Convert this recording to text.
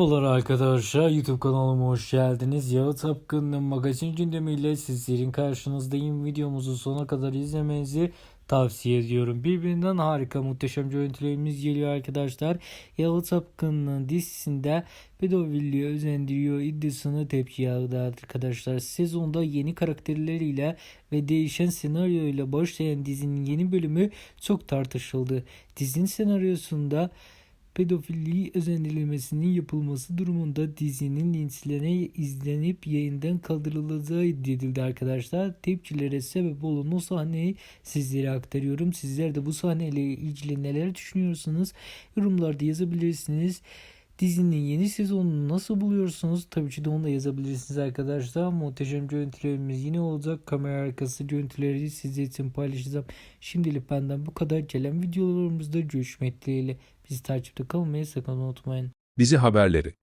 Merhabalar arkadaşlar YouTube kanalıma hoş geldiniz. Yağı Tapkın'ın magazin gündemiyle sizlerin karşınızdayım. Videomuzu sona kadar izlemenizi tavsiye ediyorum. Birbirinden harika muhteşem görüntülerimiz geliyor arkadaşlar. Yağı Tapkın'ın dizisinde pedofilliğe özendiriyor iddiasını tepki yağdı arkadaşlar. Sezonda yeni karakterleriyle ve değişen senaryoyla başlayan dizinin yeni bölümü çok tartışıldı. Dizinin senaryosunda pedofilliği özendirilmesinin yapılması durumunda dizinin linçlerine izlenip yayından kaldırılacağı iddia edildi arkadaşlar. Tepkilere sebep olan o sahneyi sizlere aktarıyorum. Sizler de bu sahneyle ilgili neler düşünüyorsunuz? Yorumlarda yazabilirsiniz. Dizinin yeni sezonunu nasıl buluyorsunuz? Tabii ki de onu da yazabilirsiniz arkadaşlar. Muhteşem görüntülerimiz yine olacak. Kamera arkası görüntüleri sizler için paylaşacağım. Şimdilik benden bu kadar. Gelen videolarımızda görüşmek dileğiyle. Bizi takipte kalmayı sakın unutmayın. Dizi haberleri